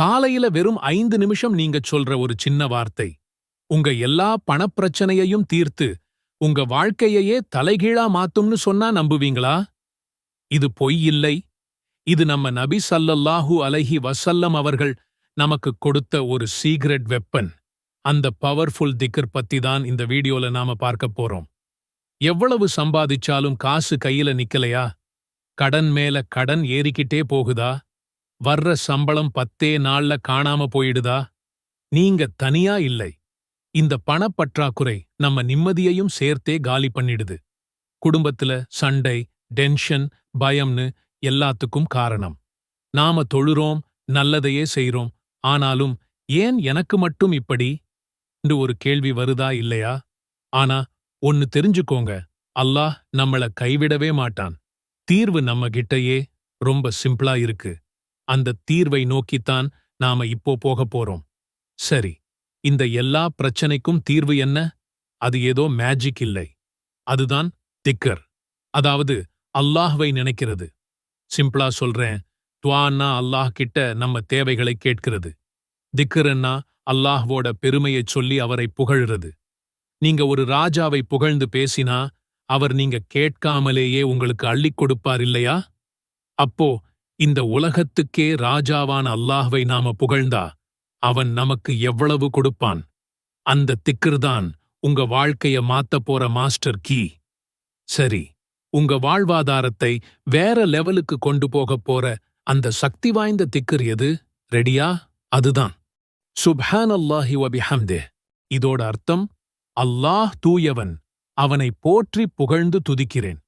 காலையில வெறும் ஐந்து நிமிஷம் நீங்க சொல்ற ஒரு சின்ன வார்த்தை. உங்க எல்லா பணப்பிரச்சனையையும் தீர்த்து உங்க வாழ்க்கையையே தலைகீழா மாத்தும்னு சொன்னா நம்புவீங்களா? இது பொய் இல்லை. இது நம்ம நபி சல்லல்லாஹு அலஹி வசல்லம் அவர்கள் நமக்கு கொடுத்த ஒரு சீக்ரெட் வெப்பன். அந்த பவர்ஃபுல் திக்கர் பத்தி தான் இந்த வீடியோல நாம பார்க்க போறோம். எவ்வளவு சம்பாதிச்சாலும் காசு கையில நிக்கலையா? கடன் மேல கடன் ஏறிக்கிட்டே போகுதா? வர்ற சம்பளம் பத்தே நாள்ல காணாம போயிடுதா? நீங்க தனியா இல்லை. இந்த பணப்பற்றாக்குறை நம்ம நிம்மதியையும் சேர்த்தே காலி பண்ணிடுது. குடும்பத்துல சண்டை டென்ஷன் பயம்னு எல்லாத்துக்கும் காரணம். நாம தொழுறோம் நல்லதையே செய்றோம். ஆனாலும் ஏன் எனக்கு மட்டும் இப்படி? என்று ஒரு கேள்வி வருதா இல்லையா? ஆனா ஒன்னு தெரிஞ்சுக்கோங்க. அல்லாஹ் நம்மள கைவிடவே மாட்டான். தீர்வு நம்ம கிட்டயே ரொம்ப சிம்பிளா இருக்கு. அந்த தீர்வை நோக்கித்தான் நாம இப்போ போக போறோம். சரி இந்த எல்லா பிரச்சனைக்கும் தீர்வு என்ன? அது ஏதோ மேஜிக் இல்லை. அதுதான் திக்கர். அதாவது அல்லாஹ்வை நினைக்கிறது. சிம்பிளா சொல்றேன் துவான்னா அல்லாஹ் கிட்ட நம்ம தேவைகளை கேட்கிறது. திக்கர்ன்னா அல்லாஹ்வோட பெருமையைச் சொல்லி அவரை புகழ்றது நீங்க ஒரு ராஜாவை புகழ்ந்து பேசினா அவர் நீங்க கேட்காமலேயே உங்களுக்கு அள்ளிக் கொடுப்பார் இல்லையா? அப்போ இந்த உலகத்துக்கே ராஜாவான அல்லாஹ்வை நாம புகழ்ந்தா அவன் நமக்கு எவ்வளவு கொடுப்பான்? அந்த திக்கர்தான் உங்க வாழ்க்கைய மாத்தப் போற மாஸ்டர் கீ. சரி உங்க வாழ்வாதாரத்தை வேற லெவலுக்கு கொண்டு போகப் போற அந்த சக்தி வாய்ந்த திக்கர் எது? ரெடியா? அதுதான். சுப்ஹான் அல்லாஹி வபிஹம்தே. இதோட அர்த்தம் அல்லாஹ் தூயவன் அவனை போற்றி புகழ்ந்து துதிக்கிறேன்.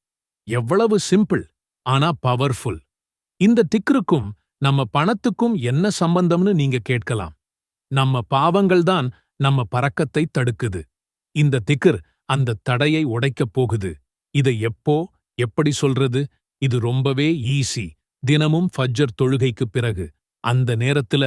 எவ்வளவு சிம்பிள் ஆனா பவர்ஃபுல். இந்த திக்ருக்கும் நம்ம பணத்துக்கும் என்ன சம்பந்தம்னு நீங்க கேட்கலாம். நம்ம பாவங்கள்தான் நம்ம பறக்கத்தை தடுக்குது. இந்த திக்ர் அந்த தடையை உடைக்கப் போகுது. இதை எப்போ எப்படி சொல்றது? இது ரொம்பவே ஈஸி. தினமும் ஃபஜ்ஜர் தொழுகைக்குப் பிறகு. அந்த நேரத்துல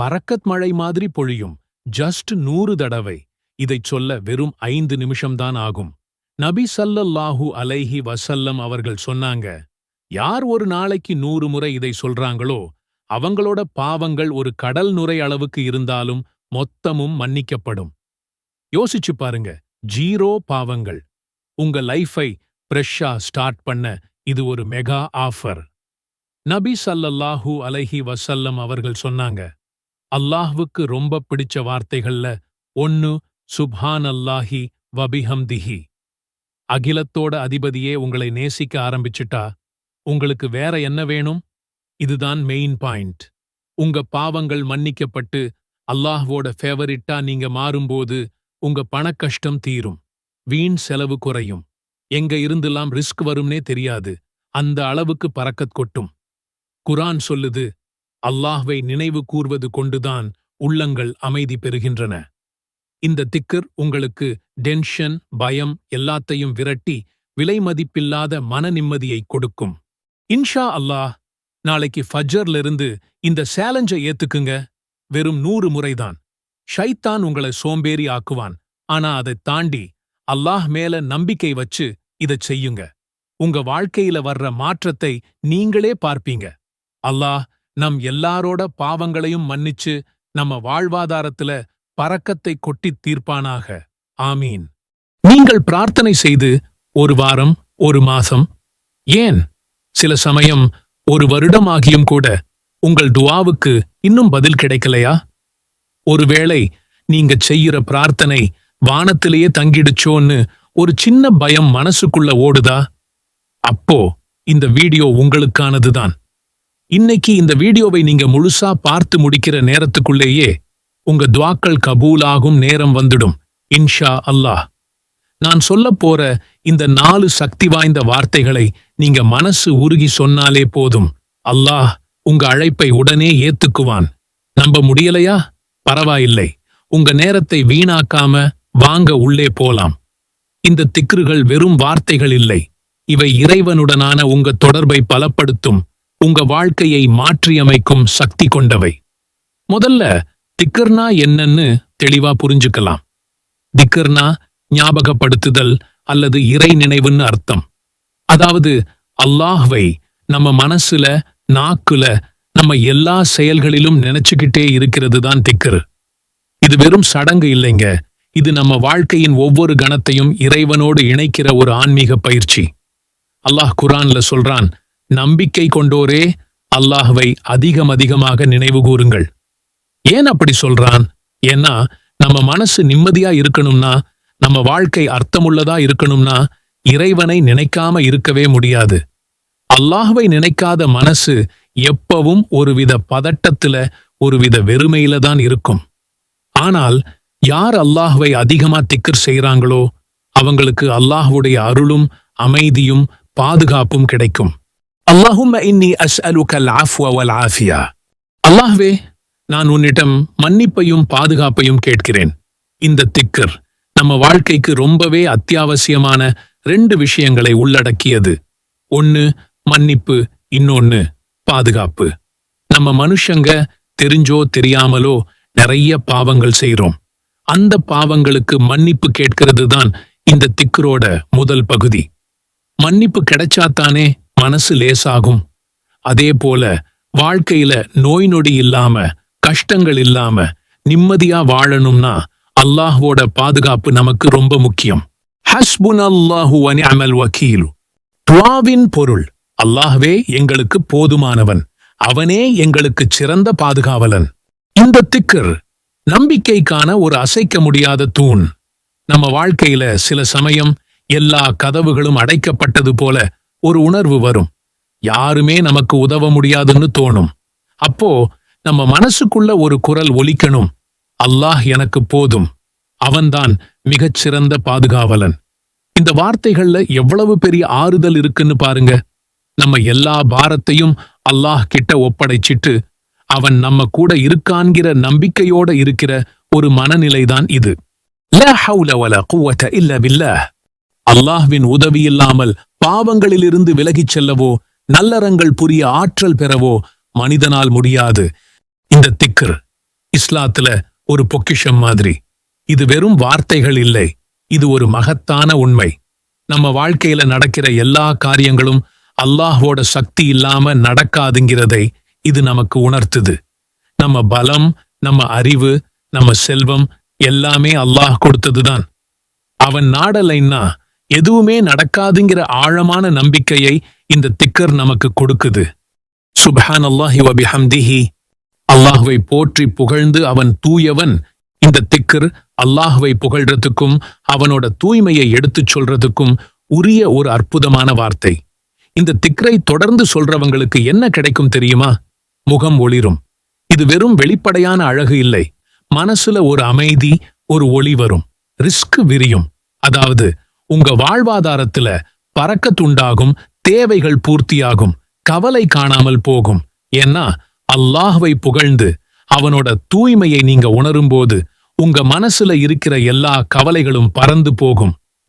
பறக்கத் மழை மாதிரி பொழியும். ஜஸ்ட் நூறு தடவை. இதைச் சொல்ல வெறும் ஐந்து நிமிஷம்தான் ஆகும். நபி ஸல்லல்லாஹு அலைஹி வசல்லம் அவர்கள் சொன்னாங்க யார் ஒரு நாளைக்கு நூறு முறை இதை சொல்றாங்களோ அவங்களோட பாவங்கள் ஒரு கடல் நுரை அளவுக்கு இருந்தாலும் மொத்தமும் மன்னிக்கப்படும். யோசிச்சு பாருங்க ஜீரோ பாவங்கள். உங்க லைஃபை ஃப்ரெஷ்ஷா ஸ்டார்ட் பண்ண இது ஒரு மெகா ஆஃபர். நபி சல்லல்லாஹூ அலைஹி வசல்லம் அவர்கள் சொன்னாங்க அல்லாஹ்வுக்கு ரொம்ப பிடிச்ச வார்த்தைகள்ல ஒன்னு சுப்ஹான் அல்லாஹி வபிஹம்திஹி. அகிலத்தோட அதிபதியே உங்களை நேசிக்க ஆரம்பிச்சிட்டா உங்களுக்கு வேற என்ன வேணும்? இதுதான் மெயின் பாயிண்ட் உங்க பாவங்கள் மன்னிக்கப்பட்டு அல்லாஹ்வோட ஃபேவரிட்டா நீங்க மாறும்போது உங்க பணக்கஷ்டம் தீரும். வீண் செலவு குறையும். எங்க இருந்தெல்லாம் ரிஸ்க் வரும்னே தெரியாது. அந்த அளவுக்கு பறக்கத் கொட்டும். குரான் சொல்லுது அல்லாஹ்வை நினைவு கூர்வது கொண்டுதான் உள்ளங்கள் அமைதி பெறுகின்றன. இந்த திக்கர் உங்களுக்கு டென்ஷன் பயம் எல்லாத்தையும் விரட்டி விலைமதிப்பில்லாத மன நிம்மதியை கொடுக்கும். இன்ஷா அல்லாஹ் நாளைக்கு ஃபஜ்ஜர்ல இருந்து இந்த சேலஞ்சை ஏத்துக்குங்க. வெறும் நூறு முறைதான். ஷைத்தான் உங்களை சோம்பேறி ஆக்குவான். ஆனா அதைத் தாண்டி அல்லாஹ் மேல நம்பிக்கை வச்சு இதை செய்யுங்க. உங்க வாழ்க்கையில வர்ற மாற்றத்தை நீங்களே பார்ப்பீங்க. அல்லாஹ் நம் எல்லாரோட பாவங்களையும் மன்னிச்சு நம்ம வாழ்வாதாரத்துல பறக்கத்தை கொட்டித் தீர்ப்பானாக. ஆமீன். நீங்கள் பிரார்த்தனை செய்து ஒரு வாரம் ஒரு மாசம். ஏன்? சில சமயம் ஒரு வருடமாகியும் கூட உங்கள் துவாவுக்கு இன்னும் பதில் கிடைக்கலையா? ஒருவேளை நீங்க செய்யற பிரார்த்தனை வானத்திலேயே தங்கிடுச்சோன்னு ஒரு சின்ன பயம் மனசுக்குள்ள ஓடுதா? அப்போ இந்த வீடியோ உங்களுக்கானதுதான். இன்னைக்கு இந்த வீடியோவை நீங்க முழுசா பார்த்து முடிக்கிற நேரத்துக்குள்ளேயே உங்க துவாக்கள் கபூலாகும் நேரம் வந்துடும். இன்ஷா அல்லாஹ். நான் சொல்லப் போற இந்த நாலு சக்தி வாய்ந்த வார்த்தைகளை நீங்க மனசு உருகி சொன்னாலே போதும். அல்லாஹ் உங்க அழைப்பை உடனே ஏத்துக்குவான். நம்ப முடியலையா? பரவாயில்லை. உங்க நேரத்தை வீணாக்காம வாங்க உள்ளே போலாம். இந்த திக்ருகள் வெறும் வார்த்தைகள் இல்லை. இவை இறைவனுடனான உங்க தொடர்பை பலப்படுத்தும் உங்க வாழ்க்கையை மாற்றியமைக்கும் சக்தி கொண்டவை. முதல்ல திக்கர்னா என்னன்னு தெளிவா புரிஞ்சுக்கலாம். திக்கர்னா ஞாபகப்படுத்துதல் அல்லது இறை நினைவுன்னு அர்த்தம். அதாவது அல்லாஹ்வை நம்ம மனசுல நாக்குல நம்ம எல்லா செயல்களிலும் நினைச்சுக்கிட்டே இருக்கிறது தான் திக்கர் இது வெறும் சடங்கு இல்லைங்க. இது நம்ம வாழ்க்கையின் ஒவ்வொரு கணத்தையும் இறைவனோடு இணைக்கிற ஒரு ஆன்மீக பயிற்சி. அல்லாஹ் குரான்ல சொல்றான் நம்பிக்கை கொண்டோரே அல்லாஹ்வை அதிகம் அதிகமாக நினைவு கூறுங்கள். ஏன் அப்படி சொல்றான்? ஏன்னா நம்ம மனசு நிம்மதியா இருக்கணும்னா நம்ம வாழ்க்கை அர்த்தமுள்ளதா இருக்கணும்னா இறைவனை நினைக்காம இருக்கவே முடியாது. அல்லாஹுவை நினைக்காத மனசு எப்பவும் ஒருவித பதட்டத்துல ஒருவித வெறுமையில தான் இருக்கும். ஆனால் யார் அல்லாஹுவை அதிகமா திக்கர் செய்கிறாங்களோ அவங்களுக்கு அல்லாஹுடைய அருளும் அமைதியும் பாதுகாப்பும் கிடைக்கும். அல்லாஹும் இன்னி ஆஃபியா அல்லாஹ்வே நான் உன்னிடம் மன்னிப்பையும் பாதுகாப்பையும் கேட்கிறேன். இந்த திக்கர் நம்ம வாழ்க்கைக்கு ரொம்பவே அத்தியாவசியமான ரெண்டு விஷயங்களை உள்ளடக்கியது. ஒன்னு மன்னிப்பு இன்னொன்னு பாதுகாப்பு. நம்ம மனுஷங்க தெரிஞ்சோ தெரியாமலோ நிறைய பாவங்கள் செய்றோம். அந்த பாவங்களுக்கு மன்னிப்பு கேட்கிறது தான் இந்த திக்கரோட முதல் பகுதி. மன்னிப்பு கிடைச்சாத்தானே மனசு லேசாகும். அதே போல வாழ்க்கையில நோய் நொடி இல்லாம கஷ்டங்கள் இல்லாம நிம்மதியா வாழணும்னா அல்லாஹ்வோட பாதுகாப்பு நமக்கு ரொம்ப முக்கியம். ஹஸ்புன் அல்லாஹு வனிஅமல் வக்கீலு துவாவின் பொருள் அல்லாஹ்வே எங்களுக்கு போதுமானவன். அவனே எங்களுக்கு சிறந்த பாதுகாவலன். இந்த திக்கர் நம்பிக்கைக்கான ஒரு அசைக்க முடியாத தூண். நம்ம வாழ்க்கையில சில சமயம் எல்லா கதவுகளும் அடைக்கப்பட்டது போல ஒரு உணர்வு வரும். யாருமே நமக்கு உதவ முடியாதுன்னு தோணும். அப்போ நம்ம மனசுக்குள்ள ஒரு குரல் ஒலிக்கணும். அல்லாஹ் எனக்கு போதும். அவன்தான் மிகச்சிறந்த பாதுகாவலன். இந்த வார்த்தைகள்ல எவ்வளவு பெரிய ஆறுதல் இருக்குன்னு பாருங்க. நம்ம எல்லா பாரத்தையும் அல்லாஹ் கிட்ட ஒப்படைச்சிட்டு அவன் நம்ம கூட இருக்கான்கிற நம்பிக்கையோட இருக்கிற ஒரு மனநிலைதான் இது. இல்ல அல்லாஹ்வின் உதவி இல்லாமல் பாவங்களிலிருந்து விலகிச் செல்லவோ நல்லறங்கள் புரிய ஆற்றல் பெறவோ மனிதனால் முடியாது. இந்த திக்ர் இஸ்லாத்துல ஒரு பொக்கிஷம் மாதிரி. இது வெறும் வார்த்தைகள் இல்லை. இது ஒரு மகத்தான உண்மை. நம்ம வாழ்க்கையில நடக்கிற எல்லா காரியங்களும் அல்லாஹோட சக்தி இல்லாம நடக்காதுங்கிறதை இது நமக்கு உணர்த்துது. நம்ம பலம் நம்ம அறிவு நம்ம செல்வம் எல்லாமே அல்லாஹ் கொடுத்ததுதான். அவன் நாடலைன்னா எதுவுமே நடக்காதுங்கிற ஆழமான நம்பிக்கையை இந்த திக்கர் நமக்கு கொடுக்குது. சுபஹான் அல்லாஹி வபிஹம்திஹி. அல்லாஹுவை போற்றி புகழ்ந்து அவன் தூயவன். இந்த திக்கர் அல்லாஹுவை புகழ்றதுக்கும் அவனோட தூய்மையை எடுத்துச் சொல்றதுக்கும் உரிய ஒரு அற்புதமான வார்த்தை. இந்த திக்கரை தொடர்ந்து சொல்றவங்களுக்கு என்ன கிடைக்கும் தெரியுமா? முகம் ஒளிரும். இது வெறும் வெளிப்படையான அழகு இல்லை. மனசுல ஒரு அமைதி ஒரு ஒளி வரும். ரிஸ்க் விரியும். அதாவது உங்க வாழ்வாதாரத்துல பறக்கத்துண்டாகும் தேவைகள் பூர்த்தியாகும் கவலை காணாமல் போகும். ஏன்னா அல்லாஹ்வை புகழ்ந்து அவனோட தூய்மையை நீங்க உணரும்போது உங்க மனசுல இருக்கிற எல்லா கவலைகளும் பறந்து போகும்.